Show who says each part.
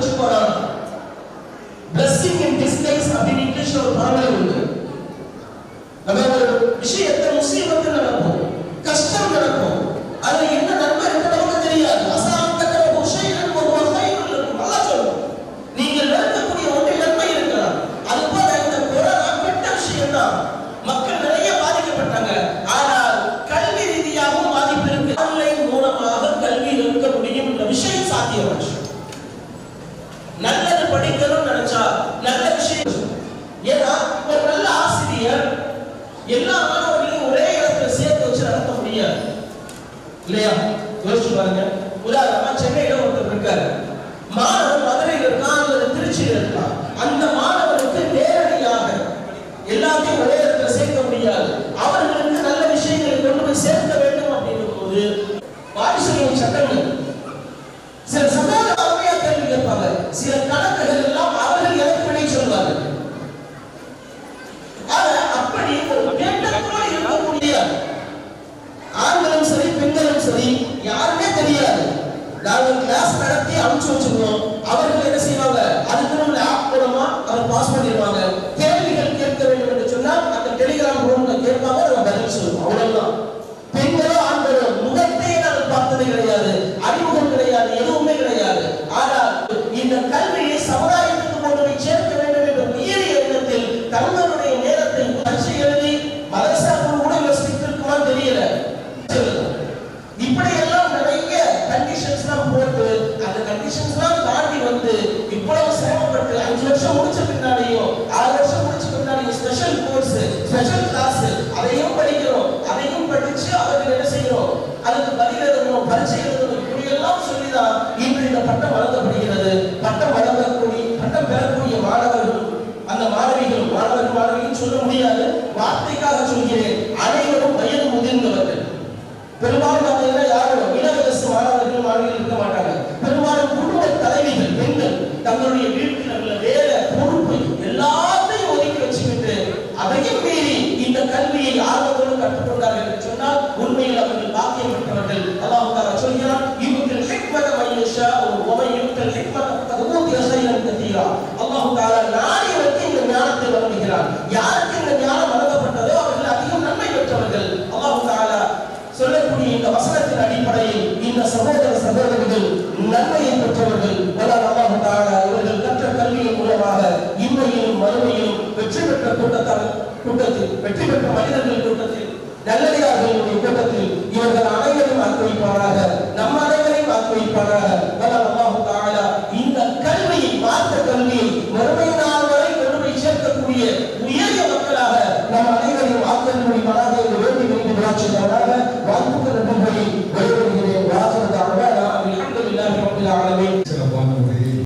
Speaker 1: வச்சு போறாங்க பிளஸ்ஸிங் இன் டிஸ்டன்ஸ் அப்படின்னு இங்கிலீஷ்ல ஒரு பழமொழி உண்டு. நம்ம ஒரு விஷயத்தை முசீபத்து நடக்கும் கஷ்டம் நடக்கும். நல்லது படிக்கணும்னு நினைச்சா நல்ல விஷயம். ஏன்னா ஒரு நல்ல ஆசிரியர் எல்லா மாணவர்களையும் ஒரே இடத்துல சேர்த்து வச்சு நடத்த முடியாது. இல்லையா? யோசிச்சு பாருங்க. உதாரணமா சென்னையில ஒருத்தர் இருக்காரு. மாணவன் மதுரையில் இருக்கான் அல்லது திருச்சியில் இருக்கான். அந்த மாணவனுக்கு நேரடியாக எல்லாத்தையும் ஒரே இடத்துல சேர்க்க முடியாது. அவர்களுக்கு நல்ல விஷயங்களை கொண்டு போய் சேர்க்க வேண்டும் அப்படின்னும் போது வாரிசுகளின் சட்டங்கள் சில கணக்குகள் எல்லாம் அவர்கள் எனக்கு விடை சொல்வார்கள். ஆக அப்படி ஒரு வேண்டத்தோடு இருக்கக்கூடிய ஆண்களும் சரி பெண்களும் சரி யாருமே தெரியாது. நாங்கள் கிளாஸ் நடத்தி அனுப்பிச்சு வச்சிருந்தோம் அவர்கள் என்ன செய்வாங்க? அதுக்குன்னு ஒரு ஆப் மூலமா அவர் பாஸ் பண்ணிடுவாங்க. அந்த தாண்டி வந்து இவ்வளவு சிரமப்பட்டு அஞ்சு வருஷம் முடிச்ச பின்னாடியும் ஆறு வருஷம் முடிச்ச பின்னாடியும் ஸ்பெஷல் கோர்ஸ் ஸ்பெஷல் கிளாஸ் அதையும் படிக்கிறோம் அதையும் படிச்சு அவர்கள் என்ன செய்யறோம்? அதுக்கு பதில் எழுதணும் பரிச்சை எழுதணும் இப்படியெல்லாம் சொல்லிதான் இன்று இந்த பட்டம் வழங்கப்படுகிறது. பட்டம் வழங்கக்கூடிய பட்டம் பெறக்கூடிய மாணவர்கள் அந்த மாணவிகள் மாணவர்கள் மாணவிகள் சொல்ல முடியாது. வார்த்தைக்காக சொல்கிறேன். தங்களுடைய வீட்டில் உள்ள வேலை பொறுப்பு எல்லாத்தையும் ஒதுக்கி வச்சுக்கிட்டு அதையும் மீறி இந்த கல்வியை ஆர்வத்தோடு கற்றுக்கொண்டார்கள் என்று சொன்னால் உண்மையில் அவர்கள் பாக்கியம் பெற்றவர்கள் அல்லாஹ் தாலா சொல்கிறான் இவர்கள் ஹிக்மத மையஷா ஒரு யுக்தல் ஹிக்மத தகுதி அசைலம் கத்தீரா அல்லாஹ் தாலா நாடியவருக்கு இந்த ஞானத்தை வழங்குகிறார் யாருக்கு இந்த ஞானம் வழங்கப்பட்டதோ அவர்கள் அதிகம் நன்மை பெற்றவர்கள். அல்லாஹ் தாரா சொல்லக்கூடிய இந்த வசனத்தின் அடிப்படையில் இந்த சகோதர சகோதரிகள் நன்மையை பெற்றவர்கள். கூட்டத்தில் வெற்றி பெற்ற மனிதர்கள் கூட்டத்தில் நல்லடியார்களுடைய கூட்டத்தில் இவர்கள் அனைவரும் ஆக்கி வைப்பாராக